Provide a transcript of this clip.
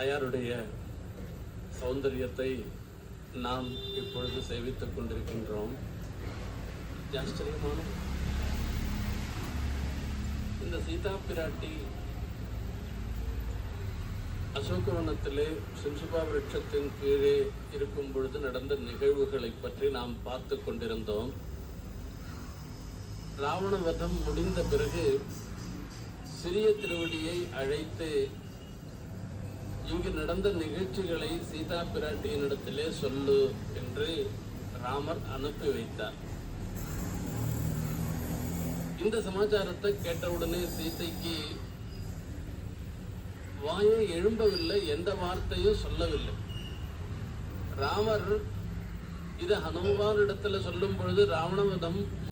தாயாருடைய சௌந்தரியத்தை நாம் இப்பொழுது சேவித்துக் கொண்டிருக்கின்றோம். ஆச்சரியமான இந்த சீதா பிராட்டி அசோகவனத்திலே சிம்சுபா விருட்சத்தின் கீழே இருக்கும் பொழுது நடந்த நிகழ்வுகளை பற்றி நாம் பார்த்து கொண்டிருந்தோம். ராவண வதம் முடிந்த பிறகு சிறிய திருவடியை அழைத்து இங்கு நடந்த நிகழ்ச்சிகளை சீதா பிராட்டியினிடத்திலே சொல்லு என்று ராமர் அனுப்பி வைத்தார். இந்த சமாச்சாரத்தை கேட்டவுடனே சீதைக்கு வாயை எழும்பவில்லை எந்த வார்த்தையும் சொல்லவில்லை. ராமர் இது ஹனுமான் இடத்துல சொல்லும் பொழுது ராவணவதம்